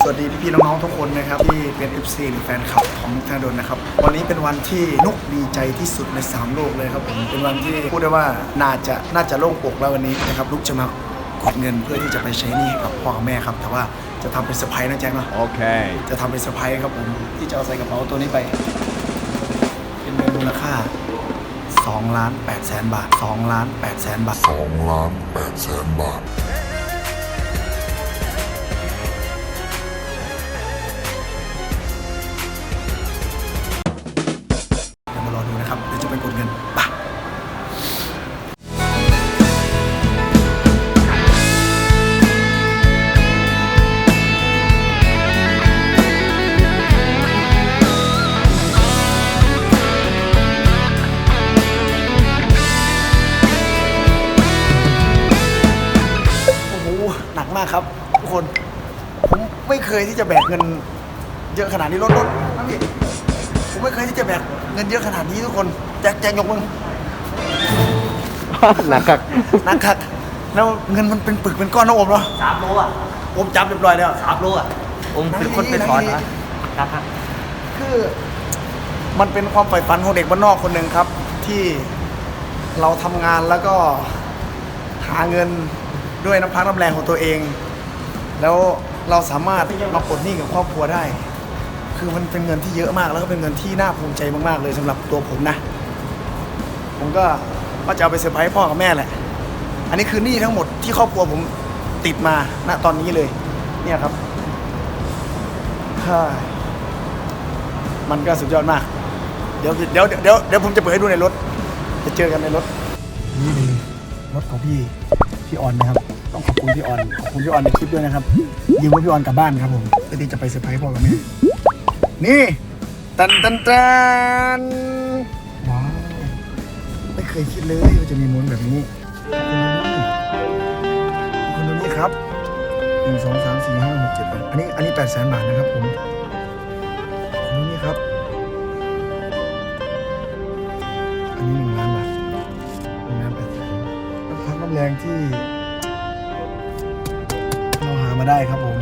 ดีครับผมสวัสดีพี่ๆน้องๆทุกคนนะครับที่เป็น FC หรือแฟนคลับของนุกธนดลนะครับวันนี้เป็นวันที่นุกดีใจที่สุดใน 3 โลกเลยครับผมเป็นวันที่พูดได้ว่าน่าจะน่าจะโล่งอกแล้ววันนี้นะครับนุกจะมากดเงินเพื่อที่จะไปใช้หนี้ให้กับพ่อกับแม่ครับ แต่ว่าจะทำเป็นเซอร์ไพรส์นะแจ็คเนาะ Okay. จะทำเป็นเซอร์ไพรส์ครับผมที่จะเอาใส่กระเป๋าตัวนี้ไป เป็นเงินมูลค่า2ล้าน8แสนบาท2ล้าน8แสนบาทสองล้านแปดแสนบาท นักมากครับทุกคน ผมไม่เคยที่จะแบกเงิน เยอะขนาดนี้รถรถนะพี่ผมไม่เคยที่จะแบกเงินเยอะขนาดนี้ทุกคนแจ็คแจ็คยกมึงหนักครับนักคักแล้วเงินมันเป็นปึกเป็นก้อนนะโอมเนาะสามโลอะโอมจับเรียบร้อยแล้วสามโลอะผมเป็นคนไปถอนนะครับครับคือมันเป็นความใฝ่ฝันของเด็กบ้านนอกคนหนึ่งครับ ที่เราทำงานแล้วก็หาเงิน ด้วยน้ำพักน้ำแรงของตัวเอง แล้วเราสามารถมาปลดหนี้กับครอบครัวได้ คือมันเป็นเงินที่เยอะมาก แล้วก็เป็นเงินที่น่าภูมิใจมากๆ เลยสำหรับตัวผมนะ ผมก็ก็จะเอาไปเซอร์ไพรส์พ่อกับแม่แหละ อันนี้คือหนี้ทั้งหมดที่ครอบครัวผมติดมาณตอนนี้เลย เนี่ยครับมันก็สุดยอดมาก เดี๋ยวเดี๋ยวเดี๋ยวเดี๋ยวผมจะเปิดให้ดูในรถ จะเจอกันในรถ นี่เลยรถของพี่พี่ออนนะครับ ต้องขอบคุณพี่ออนขอบคุณพี่ออนในคลิปด้วยนะครับยืมรถพี่ออนกลับบ้านครับผมเพื่อที่จะไปเซอร์ไพรส์พ่อกับแม่นี่ตันตันตันว้าวไม่เคยคิดเลยว่าจะมีม้วนแบบนี้คุณนี่ครับหนึ่งสองสามสี่ห้าหกเจ็ดแปดอันนี้อันนี้แปดแสนบาทนะครับผมคุณนี่ครับ อันนี้หนึ่งล้านบาทหนึ่งล้านแปดแสนน้ำพักน้ำแรงที่ มาได้ครับผม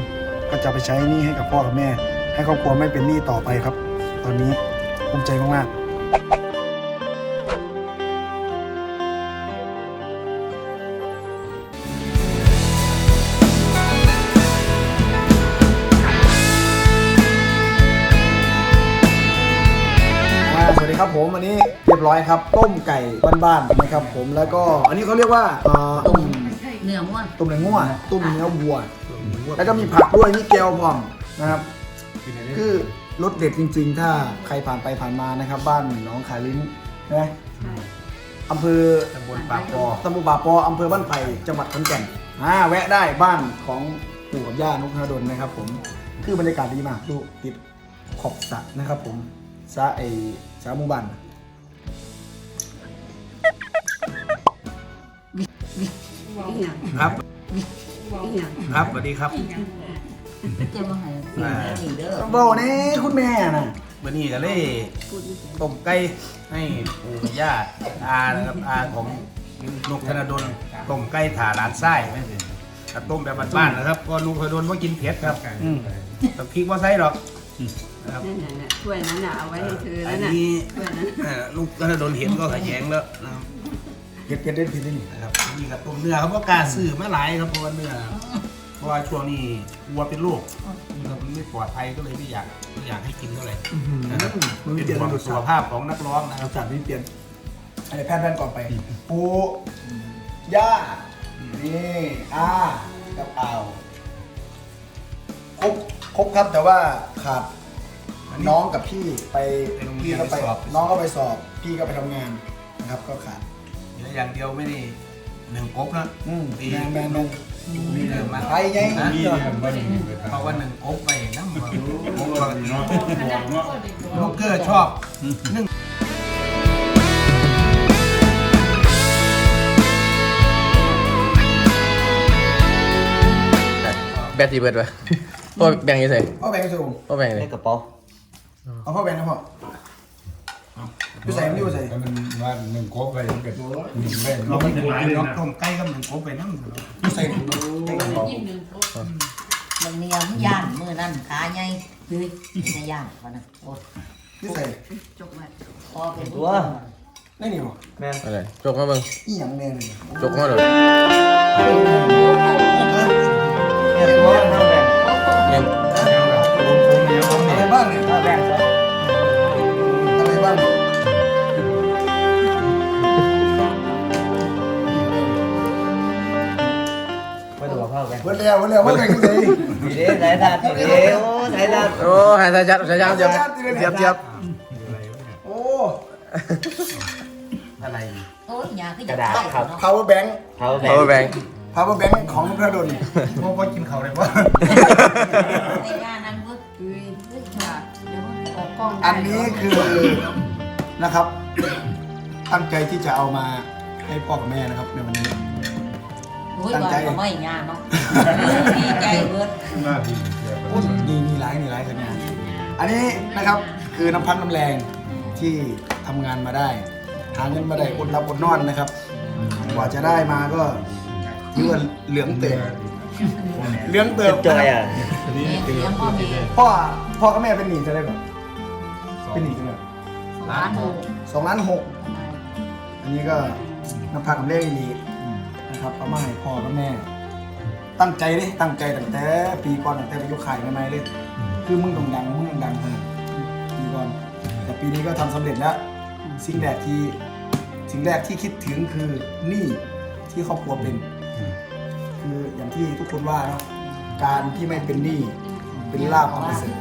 ก็จะไปใช้หนี้ให้กับพ่อกับแม่ ให้ครอบครัวไม่เป็นหนี้ต่อไปครับ ตอนนี้ภูมิใจมากๆอ่าสวัสดีครับผมอันนี้เรียบร้อยครับต้มไก่บ้านๆนะครับผมแล้วก็อันนี้เขาเรียกว่าเอ่อต้มเนื้อม้วนต้มเนื้องัวต้มเนื้อวัว แล้วก็มีผักด้วยมีแก้วพร้อมนะครับ คือรสเด็ดจริง ๆ ถ้าใครผ่านไปผ่านมานะครับ บ้านหน้องขาลิ้นนะอำเภอตำบลปากปอตำบลป่าปออำเภอบ้านไผ่จังหวัดขอนแก่นอ่าแวะได้บ้านของปู่กับย่านุกธนดลนะครับ ผมคือบรรยากาศดีมากดูติดขอบสระนะครับ ผมสระไอสระหมู่บ้านอีหยังครับ อีหยังครับสวัสดีครับจะมาให้สิ่งนี้นี่เด้อบอกนี่คุณแม่น่ะวันนี้ก็เลยต้มไก่ให้ปู่กับย่าอานะครับอาของนกธนดลต้มไก่ถาหลานไส้แต่ต้มแบบบ้านๆนะครับก็ลุงธนดลว่ากินเผ็ดครับอืมแต่พริกว่าใส่หรอกนะครับนั่นน่ะน่ะถ้วยนั้นน่ะเอาไว้ให้เธออัแล้วนน่ะนี้ถ้วยนั้นเอ่อลูกธนดลเห็นก็ขยแยงแล้วนะครับ เผ็ดเผ็ดเด็ดเผ็ดเด็ดนี่นะครับนี่กับต้มเนื้อครับเขาก็กล้าซื้อมาหลายครับเพราะว่าเนื้อเพราะว่าช่วงนี้วัวเป็นโรคนะครับมันไม่ปลอดภัยก็เลยไม่อยากไม่อยากให้กินเท่าไหร่นะครับเป็นเปลี่ยนห่วงสุขภาพของนักร้องนะครับสชาติไม่เปลี่ยนอันนี้แพทย์แพทย์ก่อนไปปูย่านี่อากับเอาครบครบครับแต่ว่าขาดน้องกับพี่ไปพี่ก็ไปน้องก็ไปสอบ พี่ก็ไปทำงานนะครับก็ขาด เดี๋ยวอย่างเดียวไม่ได้หนึ่งกบนะอืมปีแมนแมนแมนมีเดิมมาไปไงนะเพราะว่าหนึ่งกบไปนั่งกบลูกเกอร์ชอบนึ่งแบตตีเบิดวะพ่อแบ่งยังไงพ่อแบงค์สูงพ่อแบ่งเลในยกระเป๋าเอาพ่อแบงค์นะพ่อ พี่ใส่ไม่อยู่ใส่มันว่าหนึ่งโคบไปมันเกิดหนึ่งแม่เราไม่ได้เนาะต้มไก่กับหนึ่งกบไปนั่งอยู่ใส่ในกระเป๋าบางเนียมย่านมือนั่นขาใหญ่เฮ้ยไม่ได้ย่านเขานะโอ้นี่ใส่จกไว้พอเป็นตัวได้นี่บ่แม่นอะไรจกมาเบิ่งอีหยังแน่เลยจกมาเลยเนี่ย วเท่าแบ่งเบิดแล้วเบิดแล้วว่าไงกันเลย ทีเด้สายตาทีเด้โอ้สายตาโอ้หายสายจัดสายจัดเจียบเจียบเจียบโอ้ อะไร โอ้ยยาก็จะใส่เนาะ power bank เท่าแบ่เอางแบง power bank ของพระดลพวกว่ากินเขาเลยว่าไอ้ย่านั่นเว้ยเฮ้ยเฮ้ยค่ะเดี๋ยวมันออกกล้องอันนี้คือนะครับ ตั้งใจที่จะเอามาให้พ่อกับแม่นะครับในวันนี้ โอ้ยว่าก็ไม่ยาเนาะดีใจเบิดหน้าที่เสียไปโอ้นี่นี่ร้ายนี่ร้ายขนาดอันนี้นะครับคือน้ำพักน้ำแรงที่ทำงานมาได้ หาเงินมาได้อดรับอดนอนนะครับ กว่าจะได้มาก็ถือว่าเหลืองเติบเหลืองเติบจอยอะเมียเสียงพ่อมีพ่อพ่อกับแม่เป็นหนี้จะได้แบบเป็นหนี้จะได้ร้านหกสองล้านหกอันนี้ก็น้ำพักน้ำแรงดี นะครับเอามาให้พ่อกับแม่ ตั้งใจเลยตั้งใจตั้งแต่ปีก่อนตั้งแต่ไปยกขายใหม่ๆเลยคือมึงต้องดังมึงต้องดังเท่านั้นปีก่อน แต่ปีนี้ก็ทำสำเร็จแล้วสิ่งแรกที่สิ่งแรกที่คิดถึงคือหนี้ที่ครอบครัวเป็น คืออย่างที่ทุกคนว่าเนาะการที่ไม่เป็นหนี้เป็นลาภอันประเสริฐ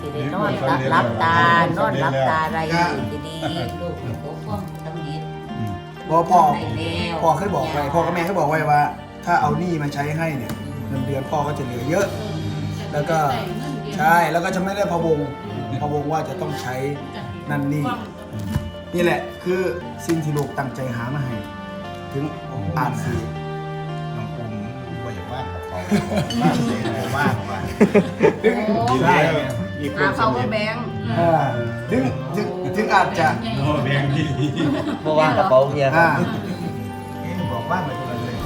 ก็จะได้นอนรับรับตานอนรับตาอะไรอยู่ดีๆลูกโอ้พ่อต้องเห็นเพราะพ่อได้แล้วพ่อเคยบอกไว้พ่อกับแม่เคยบอกไว้ว่า ถ้าเอาหนี้มาใช้ให้เนี่ยเงินเดือนพ่อก็จะเหลือเยอะ แล้วก็ใช่แล้วก็จะไม่ได้พะวงพะวงว่าจะต้องใช้นั่นนี่นี่แหละคือสิ่งที่ลูกตั้งใจหามาให้ ถึงอ่านสื่อน้องอมว่าอย่างว่ากับเขาว่าเสียงว่าว่าดี แล้วมีคหานสเขานิก็ทแบงอ่าถึงถึงถึงอาจจะโอ้แบงค์ดีเพราะว่ากระเป๋าเฮียครัอ่าบบอกว่าเหมือนกันเลย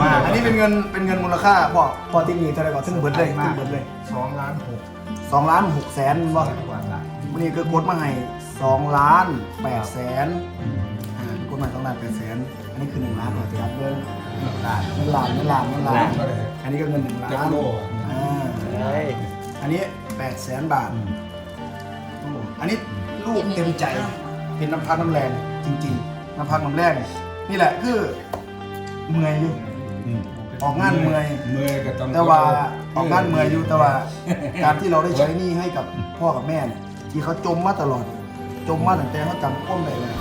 ว่าอันนี้เป็นเงินเป็นเงินมูลค่าพ่อพ่อที่มีเท่าไหร่ก็ถึงเบิดเลยถึงเบิดเลยสองล้านหกสองล้านหกแสนบ่กว่าล้านวันนี้คือกดมาให้สองล้านแปดแสนอ่ากดมาสองล้านแปดแสนอันนี้คือหนึ่งล้านหัวจับเลยล้านเงินล้านเงินล้านเงินล้านอันนี้ก็เงินหนึ่งล้านอ่า เฮ้ย อันนี้แปดแสนบาทโอ้อันนี้ลูกเต็มใจ เป็นน้ำพักน้ำแรงจริง ๆ น้ำพักน้ำแรงนี่แหละคือเมื่อยอยู่ออกงานเมื่อย เมื่อยก็ต้องแต่ว่าออกงานเมื่อยอยู่แต่ว่าการที่เราได้ใช้หนี้ให้กับพ่อกับแม่เนี่ยที่เขาจมมาตลอด จมมาตั้งแต่เขาจำพ้นได้เลย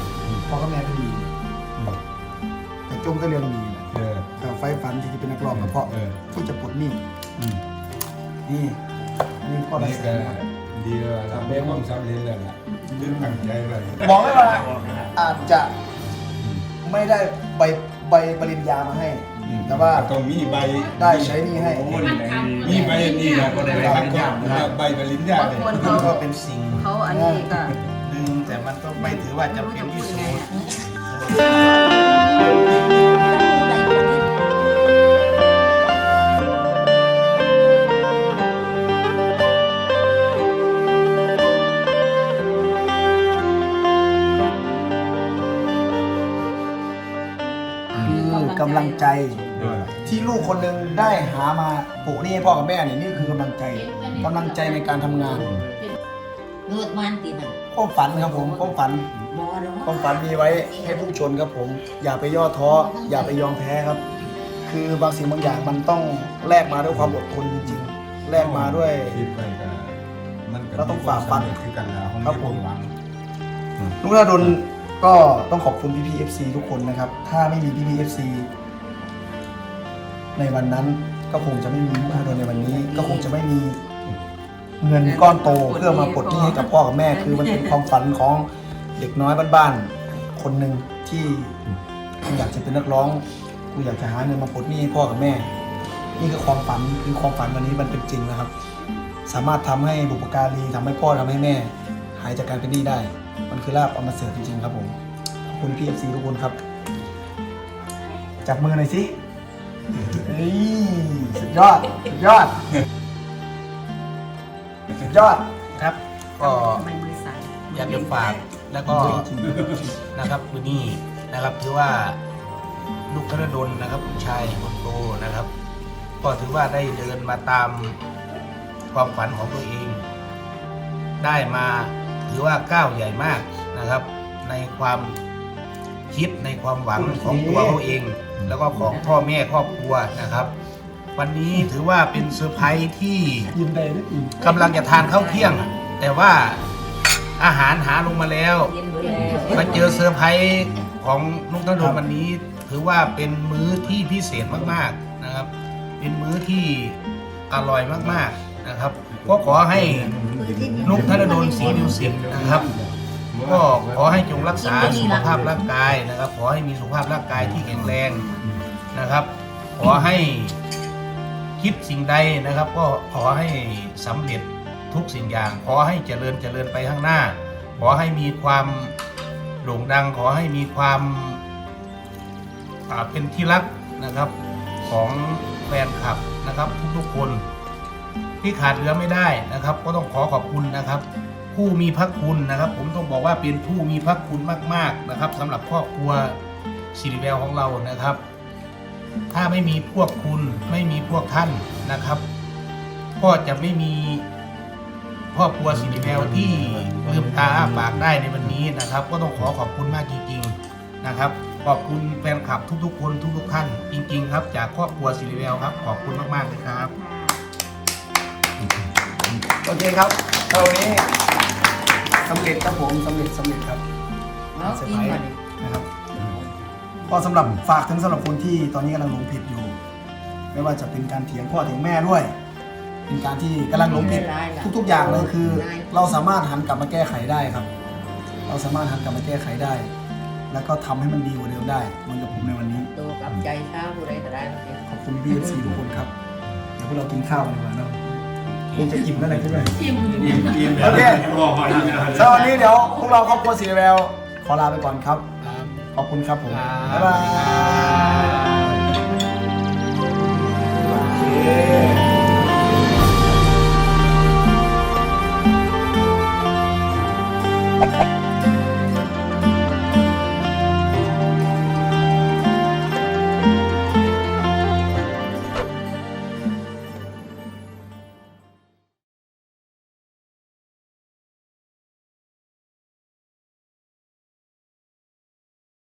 พ่อกับแม่ก็ดี แต่จมก็เรื่องดีแหละเออแต่ไฟฝันที่จะเป็นนักร้องก็เพราะเออที่จะปลดหนี้อื มนี่นี่พ่อได้นี่แสก็นบาทดีแล้วล่ะไม่ต้องสำเร็จแล้วล่ะเรื่องตั้งใจเลยบอกเลยว่าอาจจะไม่ได้ใบใบปริญญามาให้ แต่ว่า ต้องมีใบได้ใช้หนี้ให้ โอ้ยมีใบนี่นะก็ได้ทำก่อนใบปริญญาบางเลยคนมันเขาก็เป็นสิ่งเขาอันนี้ก็ หนึ่งแต่มันก็ไม่ถือว่าจำเป็นที่สุดคื ที่ลูกคนหนึ่งได้หามาโปะหนี่ให้พ่อกับแม่เนี่ยนี่คือกำลังใจกำลังใจในการทำงานเลือดมันตีน่ะความฝันครับผมความฝันบ่เนาะความฝันมีไว้ให้พุ่งชนครับผม อย่าไปย่อท้ออย่าไปยอมแพ้ครับ คือบางสิ่งบางอย่างมันต้องแลกมาด้วยความอดทนจริงๆแลกมาด้วยคิดไปก็มันก็เราต้องฝ่าฟันคือกันแล้วครับผมหวังลุงนาดนก็ต้องขอบคุณพี่พีเอฟซีทุกคนนะครับ ถ้าไม่มีพี่พีเอฟซี ในวันนั้นก็คงจะไม่มีลุงนาดนในวันนี้ ก็คงจะไม่มีเงินก้อนโตเพื่อมาปลดหนี้ให้กับพ่อกับแม่ คือมันเป็นความฝันของเด็กน้อยบ้านๆคนหนึ่งที่กูอยากจะเป็นนักร้องกูอยากจะหาเงินมาปลดหนี้ให้พ่อกับแม่ นี่คือความฝันคือความฝันวันนี้มันเป็นจริงนะครับ สามารถทำให้บุปการีทำให้พ่อทำให้แม่ หายจากการเป็นหนี้ได้ มันคือลาบเอามาเสิร์ฟจริงๆครับผมขอบคุณพีเอฟซีทุกคนครับ จับมือหน่อยสิ เฮ้ยสุดยอดสุดยอดสุดยอดครับ ก็ทำไมมือสั่นอยากจะฝากแล้วก็นะครับวันนี้นะครับถือว่าลูกธนดลนะครับลูกชายคนโตนะครับ ก็ถือว่าได้เดินมาตามความฝันของตัวเอง ได้มาถือว่าก้าวใหญ่มากนะครับ ในความ คิดในความหวังของตัวเขาเอง แล้วก็ของพ่อแม่ครอบครัวนะครับ วันนี้ถือว่าเป็นเซอร์ไพรส์ที่ยินด้หรืออิ่มกำลังจะทานข้าวเที่ยง แต่ว่าอาหารหาลงมาแล้วมาเจอเซอร์ไพรส์ของลุงธนดลวันนี้ ถือว่าเป็นมื้อที่พิเศษมากๆนะครับ เป็นมื้อที่อร่อยมากๆนะครับ ก็ขอให้ลุงธนดลศรีมิวสิกนะครับ ก็ขอให้จงรักษาสุขภาพร่างกายนะครับ ขอให้มีสุขภาพร่างกายที่แข็งแรงนะครับ ขอให้คิดสิ่งใดนะครับ ก็ขอให้สำเร็จทุกสิ่งอย่าง ขอให้เจริญเจริญไปข้างหน้า ขอให้มีความโด่งดัง ขอให้มีความเป็นที่รักนะครับของแฟนคลับนะครับทุกๆคนที่ขาดเหลือไม่ได้นะครับ ก็ต้องขอขอบคุณนะครับ ผู้มีพระคุณนะครับ ผมต้องบอกว่าเป็นผู้มีพระคุณมาก ๆนะครับสำหรับครอบครัวสิริแววของเรานะครับ ถ้าไม่มีพวกคุณไม่มีพวกท่านนะครับ ก็จะไม่มีครอบครัวสิริแววที่ลืมตาอ้าปากได้ในวันนี้นะครับ ก็ต้องขอขอบคุณมากจริง ๆนะครับขอบคุณแฟนคลับทุกๆ คนทุกๆท่านจริง ๆ ครับ จากครอบครัวสิริแววครับ ขอบคุณมากๆเลยครับ โอเคครับเท่านี้ สำเร็จครับผมสำเร็จสำเร็จครับเอากินก่อนดินะครับก็สำหรับฝากถึงสำหรับคนที่ตอนนี้กำลังหลงผิดอยู่ ไม่ว่าจะเป็นการเถียงพ่อเถียงแม่ด้วย เป็นการที่กำลังหลงผิดทุก ๆ อย่างเลยคือ เราสามารถหันกลับมาแก้ไขได้ครับ เราสามารถหันกลับมาแก้ไขได้ แล้วก็ทำให้มันดีกว่าเดิมได้เหมือนกับผมในวันนี้ ตัวกับใจเช้าผู้ใดก็ได้แล้วเดี๋ยวขอบคุณพี่ซีทุกคนครับเดี๋ยวพวกเรากินข้าวกันดีกว่าเนาะ คงจะอิ่มแล้วแหละใช่ไหมอิ่มอิ่มโอเคบอกก่อนนะสำหรับวันนี้เดี๋ยวพวกเราครอบครัวสีแววขอลาไปก่อนครับ ขอบคุณครับผม บ๊ายบาย